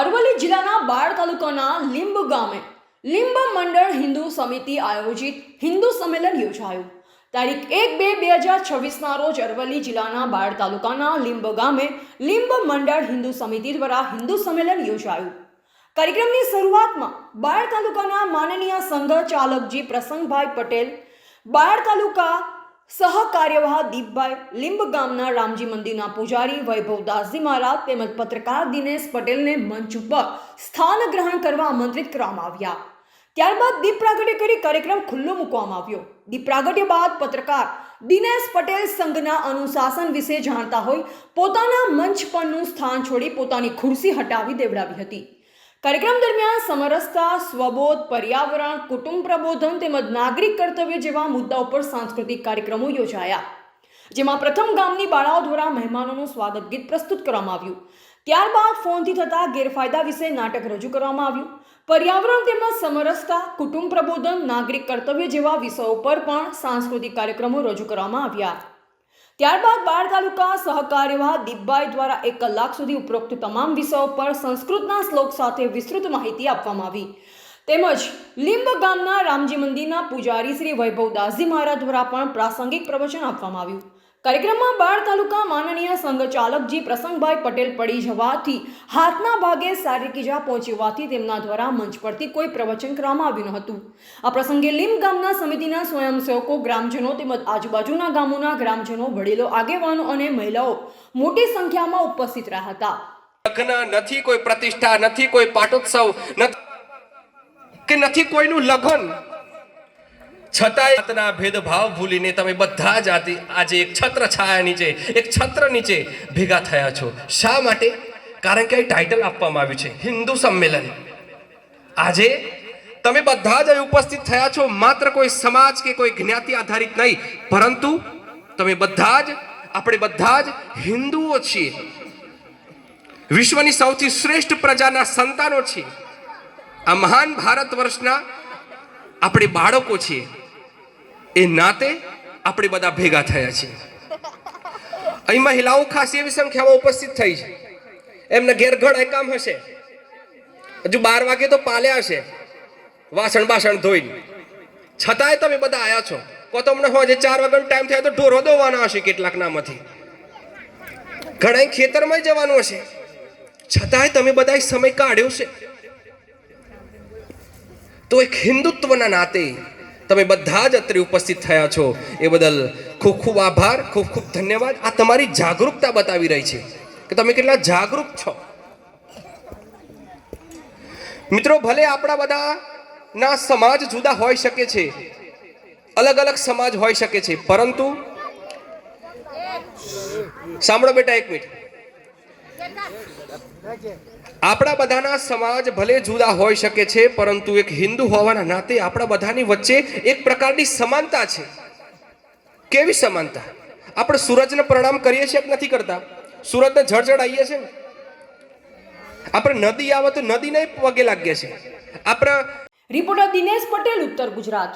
અરવલ્લી જિલ્લાના બાળ તાલુકાના લીંબ ગામે લીંબ મંડળ હિન્દુ સમિતિ આયોજિત હિન્દુ સંમેલન યોજાયું. તારીખ એક બે બે હજાર છવ્વીસના રોજ અરવલ્લી જિલ્લાના બાળ તાલુકાના લીંબ ગામે લીંબ મંડળ હિન્દુ સમિતિ દ્વારા હિન્દુ સંમેલન યોજાયું. કાર્યક્રમની શરૂઆતમાં બાળ તાલુકાના માનનીય સંઘ ચાલકજી પ્રસંગભાઈ પટેલ બાળ તાલુકા સહકાર્યવાહ દીપભાઈ લીંબ ગામના રામજી મંદિરના પૂજારી વૈભવદાસજી મહારાજ તેમજ પત્રકાર દિનેશ પટેલને મંચ ઉપર સ્થાન ગ્રહણ કરવા આમંત્રિત કરવામાં આવ્યા. ત્યારબાદ દીપ પ્રાગટ્ય કરી કાર્યક્રમ ખુલ્લો મૂકવામાં આવ્યો. દીપ પ્રાગટ્ય બાદ પત્રકાર દિનેશ પટેલ સંઘના અનુશાસન વિશે જાણતા હોય પોતાના મંચ પરનું સ્થાન છોડી પોતાની ખુરશી હટાવી દેવડાવી હતી. કાર્યક્રમ દરમિયાન સમરસતા, સ્વબોધ, પર્યાવરણ, કુટુંબ પ્રબોધન તેમજ નાગરિક કર્તવ્ય જેવા મુદ્દા ઉપર સાંસ્કૃતિક કાર્યક્રમો યોજાયા. જેમાં પ્રથમ ગામની બાળાઓ દ્વારા મહેમાનોનું સ્વાગત ગીત પ્રસ્તુત કરવામાં આવ્યું. ત્યારબાદ ફોનથી થતા ગેરફાયદા વિશે નાટક રજૂ કરવામાં આવ્યું. પર્યાવરણ તેમજ સમરસતા, કુટુંબ પ્રબોધન, નાગરિક કર્તવ્ય જેવા વિષયો પર પણ સાંસ્કૃતિક કાર્યક્રમો રજૂ કરવામાં આવ્યા. ત્યારબાદ બાળ તાલુકા સહકાર્યમાં દીપભાઈ દ્વારા એક કલાક સુધી ઉપરોક્ત તમામ વિષયો પર સંસ્કૃતના શ્લોક સાથે વિસ્તૃત માહિતી આપવામાં આવી. તેમજ લીંબ ગામના રામજી મંદિરના પૂજારી શ્રી વૈભવદાસજી મહારાજ દ્વારા પણ પ્રાસંગિક પ્રવચન આપવામાં આવ્યું. કાર્યક્રમમાં બાળ તાલુકા માનનીય સંઘ ચાલકજી પ્રસંગભાઈ પટેલ પડી જવાથી હાથના ભાગે શારીરિક ઇજા પહોંચી તેમના દ્વારા મંચ પરથી કોઈ પ્રવચન કરવામાં આવ્યું ન હતું. આ પ્રસંગે લીંબ ગામના સમિતિના સ્વયંસેવકો, ગ્રામજનો તેમજ આજુબાજુના ગામોના ગ્રામજનો, વડીલો, આગેવાનો અને મહિલાઓ મોટી સંખ્યામાં ઉપસ્થિત રહ્યા હતા. નથી, કોઈ પ્રતિષ્ઠા નથી, કોઈ પાટોત્સવ કે નથી કોઈનું લગ્ન? છતાંય જાતના ભેદભાવ ભૂલીને તમે બધા જ આદિ- આજે એક છત્ર છાયા નીચે, એક છત્ર નીચે ભેગા થયા છો. શા માટે? કારણ કે અહીં ટાઇટલ આપવામાં આવ્યું છે, હિન્દુ સંમેલન. આજે તમે બધા જ ઉપસ્થિત થયા છો, માત્ર કોઈ સમાજ કે કોઈ જ્ઞાતિ આધારિત નહીં, પરંતુ તમે બધા જ, આપણે બધા જ હિન્દુઓ છીએ. વિશ્વની સૌથી શ્રેષ્ઠ પ્રજાના સંતાનો છીએ. આ મહાન ભારત વર્ષના આપણે બાળકો છીએ. એ નાતે આપણે બધા ભેગા થયા છીએ. અહીં મહિલાઓ ખાસ એવી સંખ્યામાં ઉપસ્થિત થઈ છે. એમને ઘેર ઘણા કામ હશે. હજુ બાર વાગે તો પાલ્યા હશે. વાસણ બાસણ ધોઈને. છતાંય તમે બધા આવ્યા છો. કો તો અમને હોજે ચાર વાગ્યાનો ટાઈમ થાય તો ઢોરો દોવાના હશે કેટલાક નામાંથી ઘણા ખેતરમાં જવાનું હશે. છતાંય તમે બધા સમય કાઢ્યો છે. તો એક હિન્દુત્વના નાતે તમે બધા જ અત્રે ઉપસ્થિત થયા છો. એ બદલ ખૂબ ખૂબ આભાર, ખૂબ ખૂબ ધન્યવાદ. આ તમારી જાગૃતતા બતાવી રહી છે કે તમે કેટલા જાગૃત છો. મિત્રો, ભલે આપણા બધા ના સમાજ જુદા હોઈ શકે છે, અલગ અલગ સમાજ હોઈ શકે છે, પરંતુ સાંભળો બેટા એક મિનિટ. આપણા બધાના સમાજ ભલે જુદા હોઈ શકે છે, પરંતુ એક હિન્દુ હોવાના નાતે આપણા બધાની વચ્ચે એક પ્રકારની સમાનતા છે. કેવી સમાનતા? આપણે સૂરજને પ્રણામ કરીએ છીએ કે નથી કરતા? સૂરજને આવીએ છીએ આપણે નદી આવે તો નદીને પગે લાગીએ છીએ. આપણા રિપોર્ટર દિનેશ પટેલ, ઉત્તર ગુજરાત.